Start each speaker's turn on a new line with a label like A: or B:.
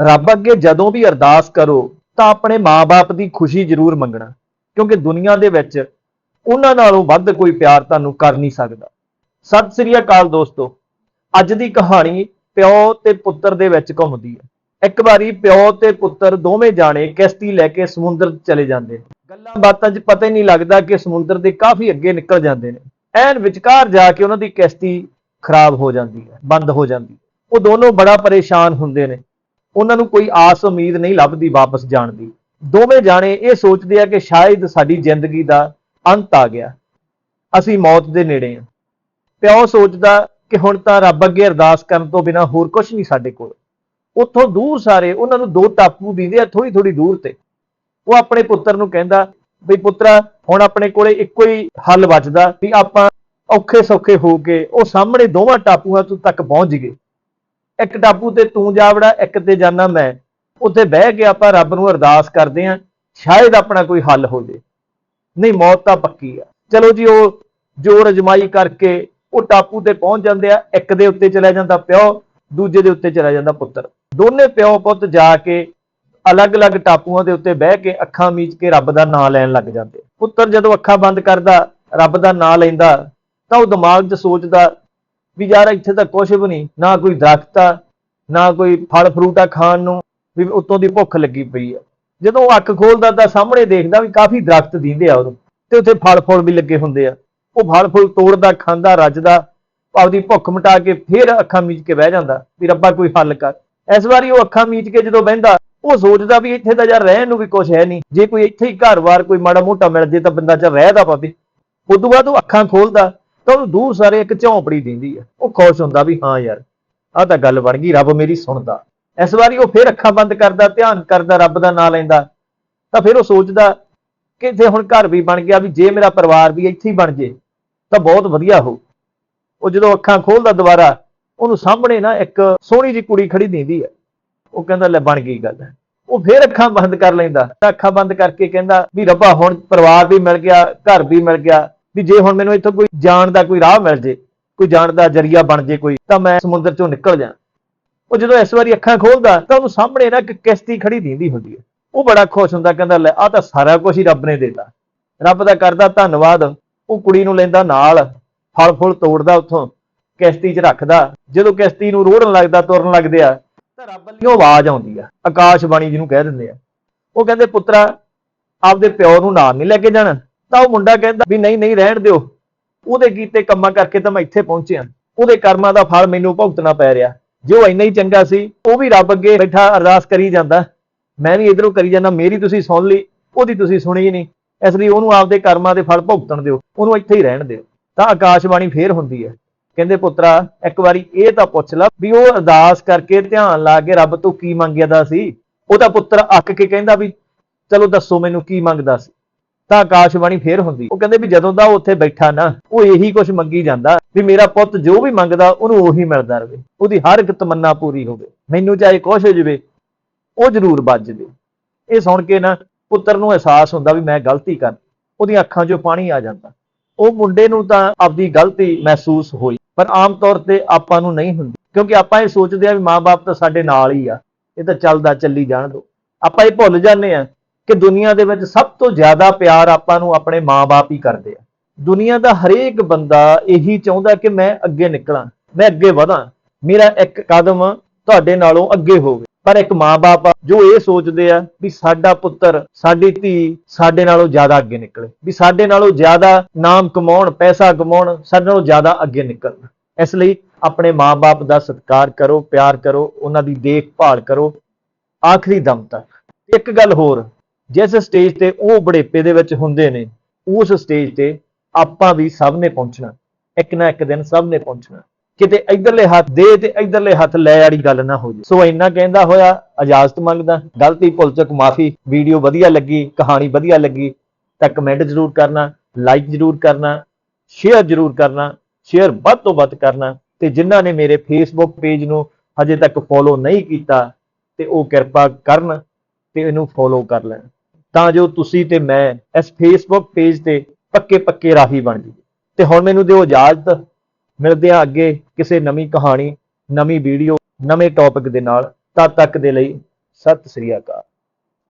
A: ਰੱਬ ਅੱਗੇ ਜਦੋਂ ਵੀ ਅਰਦਾਸ ਕਰੋ, ਤਾਂ ਆਪਣੇ ਮਾਪੇ ਦੀ ਖੁਸ਼ੀ ਜ਼ਰੂਰ ਮੰਗਣਾ, ਕਿਉਂਕਿ ਦੁਨੀਆ ਦੇ ਵਿੱਚ ਉਹਨਾਂ ਨਾਲੋਂ ਵੱਧ ਕੋਈ ਪਿਆਰ ਤੁਹਾਨੂੰ ਕਰ ਨਹੀਂ ਸਕਦਾ। ਸਤਿ ਸ੍ਰੀ ਅਕਾਲ ਦੋਸਤੋ, ਅੱਜ ਦੀ ਕਹਾਣੀ ਪਿਓ ਤੇ ਪੁੱਤਰ ਦੇ ਵਿੱਚ ਘੁੰਮਦੀ ਹੈ। ਇੱਕ ਵਾਰੀ ਪਿਓ ਤੇ ਪੁੱਤਰ ਦੋਵੇਂ ਜਾਣੇ ਕਿਸ਼ਤੀ ਲੈ ਕੇ ਸਮੁੰਦਰ ਚਲੇ ਜਾਂਦੇ ਗੱਲਾਂ ਬਾਤਾਂ 'ਚ ਪਤਾ ਹੀ ਨਹੀਂ ਲੱਗਦਾ ਕਿ ਸਮੁੰਦਰ ਦੇ ਕਾਫੀ ਅੱਗੇ ਨਿਕਲ ਜਾਂਦੇ ਨੇ। ਐਨ ਵਿਚਕਾਰ ਜਾ ਕੇ ਉਹਨਾਂ ਦੀ ਕਿਸ਼ਤੀ ਖਰਾਬ ਹੋ ਜਾਂਦੀ ਹੈ, ਬੰਦ ਹੋ ਜਾਂਦੀ ਉਹ ਦੋਨੋਂ ਬੜਾ ਪਰੇਸ਼ਾਨ ਹੁੰਦੇ ਨੇ। ਉਹਨਾਂ ਨੂੰ ਕੋਈ ਆਸ ਉਮੀਦ ਨਹੀਂ ਲੱਭਦੀ ਵਾਪਸ ਜਾਣ ਦੀ। ਦੋਵੇਂ ਜਾਣੇ ਇਹ ਸੋਚਦੇ ਆ ਕਿ ਸ਼ਾਇਦ ਸਾਡੀ ਜ਼ਿੰਦਗੀ ਦਾ ਅੰਤ ਆ ਗਿਆ। ਅਸੀਂ ਮੌਤ ਦੇ ਨੇੜੇ ਹਾਂ ਪਿਓ ਸੋਚਦਾ ਕਿ ਹੁਣ ਤਾਂ ਰੱਬ ਅੱਗੇ ਅਰਦਾਸ ਕਰਨ ਤੋਂ ਬਿਨਾ ਹੋਰ ਕੁਝ ਨਹੀਂ ਸਾਡੇ ਕੋਲ। ਉੱਥੋਂ ਦੂਰ ਸਾਰੇ ਉਹਨਾਂ ਨੂੰ ਦੋ ਟਾਪੂ ਦਿੰਦੇ ਆ ਥੋੜੀ ਥੋੜੀ ਦੂਰ ਤੇ। ਉਹ ਆਪਣੇ ਪੁੱਤਰ ਨੂੰ ਕਹਿੰਦਾ ਵੀ ਪੁੱਤਰਾ, ਹੁਣ ਆਪਣੇ ਕੋਲੇ ਇੱਕੋ ਹੀ ਹੱਲ ਬਚਦਾ ਵੀ ਆਪਾਂ ਔਖੇ ਸੌਖੇ ਹੋ ਕੇ ਉਹ ਸਾਹਮਣੇ ਦੋਵਾਂ ਟਾਪੂਆਂ ਤੋਂ ਤੱਕ ਪਹੁੰਚ ਗਏ। ਇੱਕ ਟਾਪੂ ਤੇ ਤੂੰ ਜਾਵੜਾ ਇੱਕ ਤੇ ਜਾਣਾ ਮੈਂ। ਉੱਥੇ ਬਹਿ ਕੇ ਆਪਾਂ ਰੱਬ ਨੂੰ ਅਰਦਾਸ ਕਰਦੇ ਆਂ, ਸ਼ਾਇਦ ਆਪਣਾ ਕੋਈ ਹੱਲ ਹੋ ਜੇ। ਨਹੀਂ, ਮੌਤ ਤਾਂ ਪੱਕੀ ਆ। ਚਲੋ ਜੀ, ਉਹ ਜੋਰ ਅਜਮਾਈ ਕਰਕੇ ਉਹ ਟਾਪੂ ਤੇ ਪਹੁੰਚ ਜਾਂਦੇ ਆ। ਇੱਕ ਦੇ ਉੱਤੇ ਚਲਾ ਜਾਂਦਾ ਪਿਓ, ਦੂਜੇ ਦੇ ਉੱਤੇ ਚਲਾ ਜਾਂਦਾ ਪੁੱਤਰ। ਦੋਨੇ ਪਿਓ ਪੁੱਤ ਜਾ ਕੇ ਅਲੱਗ-ਅਲੱਗ ਟਾਪੂਆਂ ਦੇ ਉੱਤੇ ਬਹਿ ਕੇ ਅੱਖਾਂ ਮੀਚ ਕੇ ਰੱਬ ਦਾ ਨਾਮ ਲੈਣ ਲੱਗ ਜਾਂਦੇ। ਪੁੱਤਰ ਜਦੋਂ ਅੱਖਾਂ ਬੰਦ ਕਰਦਾ, ਰੱਬ ਦਾ ਨਾਮ ਲੈਂਦਾ, ਤਾਂ ਉਹ ਦਿਮਾਗ 'ਚ ਸੋਚਦਾ ਵੀ ਯਾਰ ਇੱਥੇ ਤਾਂ ਕੁਝ ਵੀ ਨਹੀਂ, ਨਾ ਕੋਈ ਦਰਖਤ ਆ, ਨਾ ਕੋਈ ਫਲ ਫਰੂਟ ਆ ਖਾਣ ਨੂੰ, ਵੀ ਉੱਤੋਂ ਦੀ ਭੁੱਖ ਲੱਗੀ ਪਈ ਆ। ਜਦੋਂ ਉਹ ਅੱਖ ਖੋਲਦਾ ਤਾਂ ਸਾਹਮਣੇ ਦੇਖਦਾ ਵੀ ਕਾਫੀ ਦਰਖਤ ਦਿੰਦੇ ਆ ਉਹਨੂੰ, ਤੇ ਉੱਥੇ ਫਲ ਫੁੱਲ ਵੀ ਲੱਗੇ ਹੁੰਦੇ ਆ। ਉਹ ਫਲ ਫੁੱਲ ਤੋੜਦਾ, ਖਾਂਦਾ, ਰੱਜਦਾ, ਆਪਦੀ ਭੁੱਖ ਮਿਟਾ ਕੇ ਫੇਰ ਅੱਖਾਂ ਮੀਚ ਕੇ ਬਹਿ ਜਾਂਦਾ, ਵੀ ਰੱਬਾ ਕੋਈ ਹੱਲ ਕਰ। ਇਸ ਵਾਰੀ ਉਹ ਅੱਖਾਂ ਮੀਚ ਕੇ ਜਦੋਂ ਬਹਿੰਦਾ, ਉਹ ਸੋਚਦਾ ਵੀ ਇੱਥੇ ਤਾਂ ਯਾਰ ਰਹਿਣ ਨੂੰ ਵੀ ਕੁਝ ਹੈ ਨਹੀਂ। ਜੇ ਕੋਈ ਇੱਥੇ ਹੀ ਘਰ-ਬਾਰ ਕੋਈ ਮਾੜਾ ਮੋਟਾ ਮਿਲ ਜੇ ਤਾਂ ਬੰਦਾ ਚੱਲ ਰਹਿਦਾ ਪਵੇ। ਉਦੋਂ ਬਾਅਦ ਉਹ ਅੱਖਾਂ ਖੋਲਦਾ ਤਾਂ ਉਹਨੂੰ ਦੂਰ ਸਾਰੇ ਇੱਕ ਝੌਂਪੜੀ ਦਿੰਦੀ ਆ। ਉਹ ਖੁਸ਼ ਹੁੰਦਾ ਵੀ ਹਾਂ ਯਾਰ, ਆਹ ਤਾਂ ਗੱਲ ਬਣ ਗਈ, ਰੱਬ ਮੇਰੀ ਸੁਣਦਾ। ਇਸ ਵਾਰੀ ਉਹ ਫਿਰ ਅੱਖਾਂ ਬੰਦ ਕਰਦਾ, ਧਿਆਨ ਕਰਦਾ, ਰੱਬ ਦਾ ਨਾਮ ਲੈਂਦਾ। ਤਾਂ ਫਿਰ ਉਹ ਸੋਚਦਾ ਕਿ ਇੱਥੇ ਹੁਣ ਘਰ ਵੀ ਬਣ ਗਿਆ, ਵੀ ਜੇ ਮੇਰਾ ਪਰਿਵਾਰ ਵੀ ਇੱਥੇ ਹੀ ਬਣ ਜੇ, ਤਾਂ ਬਹੁਤ ਵਧੀਆ ਹੋ। ਉਹ ਜਦੋਂ ਅੱਖਾਂ ਖੋਲਦਾ ਦੁਬਾਰਾ, ਉਹਨੂੰ ਸਾਹਮਣੇ ਨਾ ਇੱਕ ਸੋਹਣੀ ਜਿਹੀ ਕੁੜੀ ਖੜੀ ਦਿੰਦੀ ਹੈ ਉਹ ਕਹਿੰਦਾ, ਲੈ ਬਣ ਗਈ ਗੱਲ। ਉਹ ਫੇਰ ਅੱਖਾਂ ਬੰਦ ਕਰ ਲੈਂਦਾ। ਤਾਂ ਅੱਖਾਂ ਬੰਦ ਕਰਕੇ ਕਹਿੰਦਾ ਵੀ ਰੱਬਾ, ਹੁਣ ਪਰਿਵਾਰ ਵੀ ਮਿਲ ਗਿਆ, ਘਰ ਵੀ ਮਿਲ ਗਿਆ ਵੀ ਜੇ ਹੁਣ ਮੈਨੂੰ ਇੱਥੋਂ ਕੋਈ ਜਾਣ ਦਾ ਕੋਈ ਰਾਹ ਮਿਲ ਜੇ, ਕੋਈ ਜਾਣ ਦਾ ਜਰੀਆ ਬਣ ਜੇ ਕੋਈ, ਤਾਂ ਮੈਂ ਸਮੁੰਦਰ ਚੋਂ ਨਿਕਲ ਜਾ। ਉਹ ਜਦੋਂ ਇਸ ਵਾਰੀ ਅੱਖਾਂ ਖੋਲਦਾ, ਤਾਂ ਉਹਨੂੰ ਸਾਹਮਣੇ ਨਾ ਇੱਕ ਕਿਸ਼ਤੀ ਖੜੀ ਦਿੰਦੀ ਹੁੰਦੀ ਹੈ। ਉਹ ਬੜਾ ਖੁਸ਼ ਹੁੰਦਾ, ਕਹਿੰਦਾ, ਲੈ ਆ ਤਾਂ ਸਾਰਾ ਕੁਝ ਹੀ ਰੱਬ ਨੇ ਦਿੱਤਾ। ਰੱਬ ਦਾ ਕਰਦਾ ਧੰਨਵਾਦ, ਉਹ ਕੁੜੀ ਨੂੰ ਲੈਂਦਾ ਨਾਲ, ਫਲ ਫੁੱਲ ਤੋੜਦਾ ਉੱਥੋਂ, ਕਿਸ਼ਤੀ 'ਚ ਰੱਖਦਾ। ਜਦੋਂ ਕਿਸ਼ਤੀ ਨੂੰ ਰੋੜਨ ਲੱਗਦਾ, ਤੁਰਨ ਲੱਗਦੇ ਆ, ਤਾਂ ਰੱਬ ਵੱਲੋਂ ਆਵਾਜ਼ ਆਉਂਦੀ ਆ ਆਕਾਸ਼ਬਾਣੀ ਜਿਹਨੂੰ ਕਹਿ ਦਿੰਦੇ ਆ। ਉਹ ਕਹਿੰਦੇ, ਪੁੱਤਰਾ, ਆਪਦੇ ਪਿਓ ਨੂੰ ਨਾਲ ਨਹੀਂ ਲੈ ਕੇ ਜਾਣਾ? ਤਾਂ ਉਹ ਮੁੰਡਾ ਕਹਿੰਦਾ ਵੀ ਨਹੀਂ ਨਹੀਂ ਰਹਿਣ ਦਿਓ। ਉਹਦੇ ਕੀਤੇ ਕੰਮਾਂ ਕਰਕੇ ਤਾਂ ਮੈਂ ਇੱਥੇ ਪਹੁੰਚਿਆ ਉਹਦੇ ਕਰਮਾਂ ਦਾ ਫਲ ਮੈਨੂੰ ਭੁਗਤਣਾ ਪੈ ਰਿਹਾ। ਜੇ ਉਹ ਇੰਨਾ ਹੀ ਚੰਗਾ ਸੀ, ਉਹ ਵੀ ਰੱਬ ਅੱਗੇ ਬੈਠਾ ਅਰਦਾਸ ਕਰੀ ਜਾਂਦਾ। ਮੈਂ ਵੀ ਇਧਰੋਂ ਕਰੀ ਜਾਂਦਾ, ਮੇਰੀ ਤੁਸੀਂ ਸੁਣ ਲਈ, ਉਹਦੀ ਤੁਸੀਂ ਸੁਣੀ ਨਹੀਂ। ਇਸ ਲਈ ਉਹਨੂੰ ਆਪਦੇ ਕਰਮਾਂ ਦੇ ਫਲ ਭੁਗਤਣ ਦਿਓ, ਉਹਨੂੰ ਇੱਥੇ ਹੀ ਰਹਿਣ ਦਿਓ। ਤਾਂ ਆਕਾਸ਼ਵਾਣੀ ਫੇਰ ਹੁੰਦੀ ਹੈ। ਕਹਿੰਦੇ, ਪੁੱਤਰਾ, ਇੱਕ ਵਾਰੀ ਇਹ ਤਾਂ ਪੁੱਛ ਲੈ ਵੀ ਉਹ ਅਰਦਾਸ ਕਰਕੇ ਧਿਆਨ ਲਾ ਕੇ ਰੱਬ ਤੋਂ ਕੀ ਮੰਗਿਆ ਦਾ ਸੀ। ਉਹਦਾ ਪੁੱਤਰ ਅੱਕ ਕੇ ਕਹਿੰਦਾ ਵੀ, ਚਲੋ ਦੱਸੋ ਮੈਨੂੰ ਕੀ ਮੰਗਦਾ ਸੀ। ਤਾਂ ਆਕਾਸ਼ਵਾਣੀ ਫੇਰ ਹੁੰਦੀ। ਉਹ ਕਹਿੰਦੇ ਵੀ ਜਦੋਂ ਦਾ ਉਹ ਉੱਥੇ ਬੈਠਾ ਨਾ, ਉਹ ਇਹੀ ਕੁਝ ਮੰਗੀ ਜਾਂਦਾ ਵੀ ਮੇਰਾ ਪੁੱਤ ਜੋ ਵੀ ਮੰਗਦਾ, ਉਹਨੂੰ ਉਹੀ ਮਿਲਦਾ ਰਵੇ। ਉਹਦੀ ਹਰ ਇੱਕ ਤਮੰਨਾ ਪੂਰੀ ਹੋਵੇ। ਮੈਨੂੰ ਚਾਹੇ ਕੁਛ ਹੋ ਜਾਵੇ, ਉਹ ਜ਼ਰੂਰ ਬਚ ਜਾਵੇ। ਇਹ ਸੁਣ ਕੇ ਨਾ ਪੁੱਤਰ ਨੂੰ ਅਹਿਸਾਸ ਹੁੰਦਾ ਵੀ ਮੈਂ ਗਲਤੀ ਕਰ, ਉਹਦੀਆਂ ਅੱਖਾਂ 'ਚੋਂ ਪਾਣੀ ਆ ਜਾਂਦਾ। ਉਹ ਮੁੰਡੇ ਨੂੰ ਤਾਂ ਆਪਦੀ ਗਲਤੀ ਮਹਿਸੂਸ ਹੋਈ, ਪਰ ਆਮ ਤੌਰ ਤੇ ਆਪਾਂ ਨੂੰ ਨਹੀਂ ਹੁੰਦੀ। ਕਿਉਂਕਿ ਆਪਾਂ ਇਹ ਸੋਚਦੇ ਆ ਵੀ ਮਾਪੇ ਤਾਂ ਸਾਡੇ ਨਾਲ ਹੀ ਆ। ਇਹ ਤਾਂ ਚੱਲਦਾ, ਚੱਲੀ ਜਾਣ ਦੋ। ਆਪਾਂ ਇਹ ਭੁੱਲ ਜਾਂਦੇ ਆ ਕਿ ਦੁਨੀਆ ਦੇ ਵਿੱਚ ਸਭ ਤੋਂ ਜ਼ਿਆਦਾ ਪਿਆਰ ਆਪਾਂ ਨੂੰ ਆਪਣੇ ਮਾਪੇ ਹੀ ਕਰਦੇ ਆ। ਦੁਨੀਆ ਦਾ ਹਰੇਕ ਬੰਦਾ ਇਹੀ ਚਾਹੁੰਦਾ ਕਿ ਮੈਂ ਅੱਗੇ ਨਿਕਲਾਂ, ਮੈਂ ਅੱਗੇ ਵਧਾਂ। ਮੇਰਾ ਇੱਕ ਕਦਮ ਤੁਹਾਡੇ ਨਾਲੋਂ ਅੱਗੇ ਹੋਵੇ। ਪਰ ਇੱਕ ਮਾਪੇ ਜੋ ਇਹ ਸੋਚਦੇ ਆ ਵੀ ਸਾਡਾ ਪੁੱਤਰ, ਸਾਡੀ ਧੀ ਸਾਡੇ ਨਾਲੋਂ ਜ਼ਿਆਦਾ ਅੱਗੇ ਨਿਕਲੇ। ਵੀ ਸਾਡੇ ਨਾਲੋਂ ਜ਼ਿਆਦਾ ਨਾਮ ਕਮਾਉਣ, ਪੈਸਾ ਕਮਾਉਣ, ਸਾਡੇ ਨਾਲੋਂ ਜ਼ਿਆਦਾ ਅੱਗੇ ਨਿਕਲਣ। ਇਸ ਲਈ ਆਪਣੇ ਮਾਪੇ ਦਾ ਸਤਿਕਾਰ ਕਰੋ, ਪਿਆਰ ਕਰੋ, ਉਹਨਾਂ ਦੀ ਦੇਖਭਾਲ ਕਰੋ। ਆਖਰੀ ਦਮ ਤੱਕ। ਇੱਕ ਗੱਲ ਹੋਰ ਜਿਸ ਸਟੇਜ ਤੇ ਉਹ ਬੜੇਪੇ ਦੇ ਵਿੱਚ ਹੁੰਦੇ ਨੇ, ਉਸ ਸਟੇਜ ਤੇ ਆਪਾਂ ਵੀ ਸਭ ਨੇ ਪਹੁੰਚਣਾ, ਇੱਕ ਨਾ ਇੱਕ ਦਿਨ ਸਭ ਨੇ ਪਹੁੰਚਣਾ। ਕਿਤੇ ਇਧਰਲੇ ਹੱਥ ਦੇ ਤੇ ਇਧਰਲੇ ਹੱਥ ਲੈ ਵਾਲੀ ਗੱਲ ਨਾ ਹੋ ਜੇ ਸੋ ਇੰਨਾ ਕਹਿੰਦਾ ਹੋਇਆ, ਇਜਾਜ਼ਤ ਮੰਗਦਾ, ਗਲਤੀ ਭੁੱਲ ਚੁੱਕ, ਮਾਫੀ ਵੀਡੀਓ ਵਧੀਆ ਲੱਗੀ, ਕਹਾਣੀ ਵਧੀਆ ਲੱਗੀ, ਤਾਂ ਕਮੈਂਟ ਜ਼ਰੂਰ ਕਰਨਾ ਲਾਈਕ ਜ਼ਰੂਰ ਕਰਨਾ ਸ਼ੇਅਰ ਜ਼ਰੂਰ ਕਰਨਾ ਸ਼ੇਅਰ ਵੱਧ ਤੋਂ ਵੱਧ ਕਰਨਾ, ਤੇ ਜਿਨ੍ਹਾਂ ਨੇ ਮੇਰੇ ਫੇਸਬੁੱਕ ਪੇਜ ਨੂੰ ਹਜੇ ਤੱਕ ਫੋਲੋ ਨਹੀਂ ਕੀਤਾ, ਤੇ ਉਹ ਕਿਰਪਾ ਕਰਨ ਤੇ ਇਹਨੂੰ ਫੋਲੋ ਕਰ ਲੈਣ। ਤਾਂ ਜੋ ਤੁਸੀਂ ਤੇ ਮੈਂ ਇਸ ਫੇਸਬੁੱਕ ਪੇਜ ਤੇ ਪੱਕੇ ਪੱਕੇ ਰਾਹੀ ਬਣ ਜਾਈਏ। ਤੇ ਹੁਣ ਮੈਨੂੰ ਦਿਓ ਇਜਾਜ਼ਤ। ਮਿਲਦੇ ਆ ਅੱਗੇ ਕਿਸੇ ਨਵੀਂ ਕਹਾਣੀ, ਨਵੀਂ ਵੀਡੀਓ ਨਵੇਂ ਟੌਪਿਕ ਦੇ ਨਾਲ। ਤਦ ਤੱਕ ਦੇ ਲਈ ਸਤਿ ਸ੍ਰੀ ਅਕਾਲ।